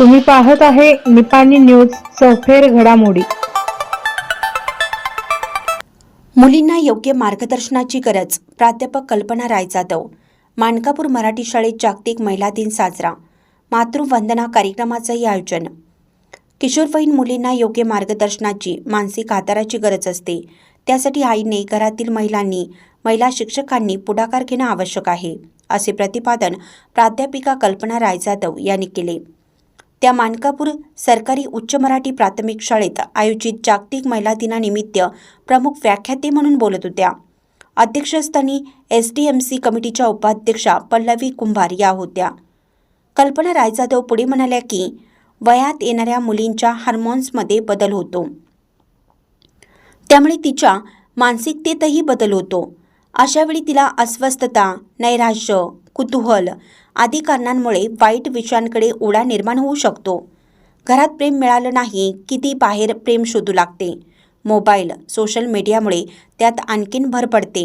तुम्ही पाहत आहे निपाणी न्यूज चौफेर घडामोडी. मुलींना योग्य मार्गदर्शनाची गरज प्राध्यापक कल्पना राय जाधव. मानकापूर मराठी शाळेत जागतिक महिला दिन साजरा. मातृवंदना कार्यक्रमाचंही आयोजन. किशोरवयीन मुलींना योग्य मार्गदर्शनाची मानसिक आधाराची गरज असते. त्यासाठी आईने घरातील महिलांनी महिला शिक्षकांनी पुढाकार घेणं आवश्यक आहे असे प्रतिपादन प्राध्यापिका कल्पना राय जाधव यांनी केले. त्या मानकापूर सरकारी उच्च मराठी प्राथमिक शाळेत आयोजित जागतिक महिला दिनानिमित्त प्रमुख व्याख्याते म्हणून बोलत होत्या. अध्यक्षस्थानी एस डी एम सी कमिटीच्या उपाध्यक्षा पल्लवी कुंभार या होत्या. कल्पना रायजाधव पुढे म्हणाल्या की वयात येणाऱ्या मुलींच्या हार्मोन्समध्ये बदल होतो. त्यामुळे तिच्या मानसिकतेतही बदल होतो. अशावेळी तिला अस्वस्थता नैराश्य कुतूहल. आदी कारणांमुळे वाईट विषयांकडे ओढा निर्माण होऊ शकतो. घरात प्रेम मिळालं नाही की ती बाहेर प्रेम शोधू लागते. मोबाईल सोशल मीडियामुळे त्यात आणखीन भर पडते.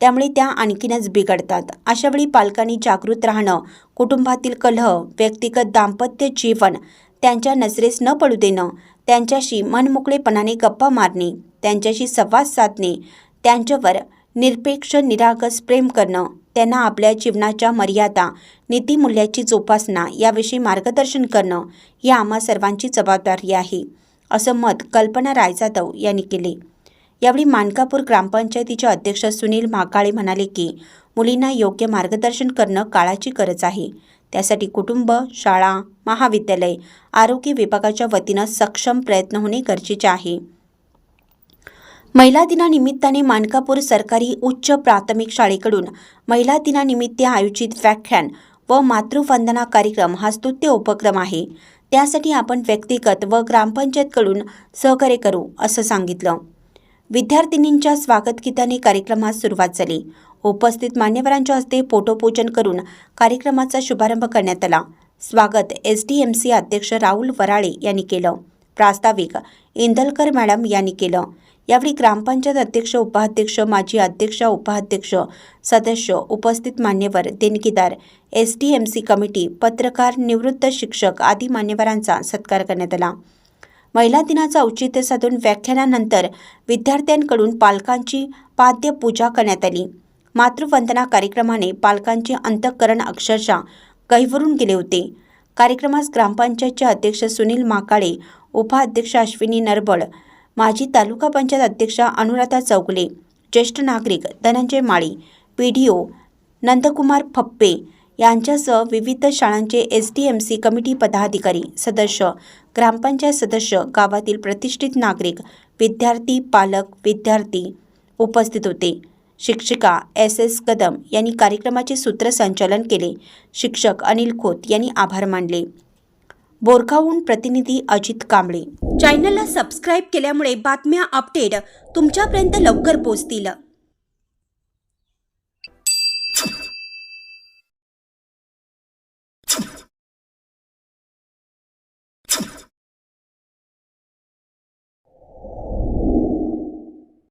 त्यामुळे त्या आणखीनच बिघडतात. अशावेळी पालकांनी जागृत राहणं कुटुंबातील कलह व्यक्तिगत दाम्पत्य जीवन त्यांच्या नजरेस न पडू देणं त्यांच्याशी मनमोकळेपणाने गप्पा मारणे त्यांच्याशी संवाद साधणे त्यांच्यावर निरपेक्ष निरागस प्रेम करणं त्यांना आपल्या जीवनाच्या मर्यादा नीतिमूल्याची जोपासना याविषयी मार्गदर्शन करणं ही आम्हा सर्वांची जबाबदारी आहे असं मत कल्पना राय जाधव यांनी केले. यावेळी मानकापूर ग्रामपंचायतीचे अध्यक्ष सुनील महाकाळे म्हणाले की मुलींना योग्य मार्गदर्शन करणं काळाची गरज आहे. त्यासाठी कुटुंब शाळा महाविद्यालय आरोग्य विभागाच्या वतीनं सक्षम प्रयत्न होणे गरजेचे आहे. महिला दिनानिमित्ताने मानकापूर सरकारी उच्च प्राथमिक शाळेकडून महिला दिनानिमित्त आयोजित व्याख्यान व मातृवंदना कार्यक्रम हा स्तुत्य उपक्रम आहे. त्यासाठी आपण व्यक्तिगत व ग्रामपंचायतकडून सहकार्य करू असं सांगितलं. विद्यार्थिनींच्या स्वागत गीताने कार्यक्रमास सुरुवात झाली. उपस्थित मान्यवरांच्या हस्ते फोटोपूजन करून कार्यक्रमाचा शुभारंभ करण्यात आला. स्वागत एस डी एम सी अध्यक्ष राहुल वराळे यांनी केलं. प्रास्ताविक. इंदलकर मॅडम यांनी केलं. यावेळी ग्रामपंचायत अध्यक्ष उपाध्यक्ष माजी अध्यक्ष उपाध्यक्ष सदस्य उपस्थित मान्यवर देणगीदार S T M C committee पत्रकार निवृत्त शिक्षक आदी मान्यवरांचा सत्कार करण्यात आला. महिला दिनाचं औचित्य साधून व्याख्यानानंतर विद्यार्थ्यांकडून पालकांची पाद्यपूजा करण्यात आली. मातृवंदना कार्यक्रमाने पालकांचे अंतःकरण अक्षरशः गहिवरून गेले होते. कार्यक्रमास ग्रामपंचायतचे अध्यक्ष सुनील माकाळे उपाध्यक्ष अश्विनी नरबळ माजी तालुका पंचायत अध्यक्षा अनुराधा चौगले ज्येष्ठ नागरिक Dhananjay Mali P D O Nandkumar Phappe यांच्यासह विविध शाळांचे S T M C committee पदाधिकारी सदस्य ग्रामपंचायत सदस्य गावातील प्रतिष्ठित नागरिक विद्यार्थी पालक विद्यार्थी उपस्थित होते. शिक्षिका एस एस कदम यांनी कार्यक्रमाचे सूत्रसंचालन केले. शिक्षक अनिल खोत यांनी आभार मानले. बोरखाहून प्रतिनिधी अजित कांबळे. चॅनलला सबस्क्राईब केल्यामुळे बातम्या अपडेट तुमच्यापर्यंत लवकर पोहोचतील.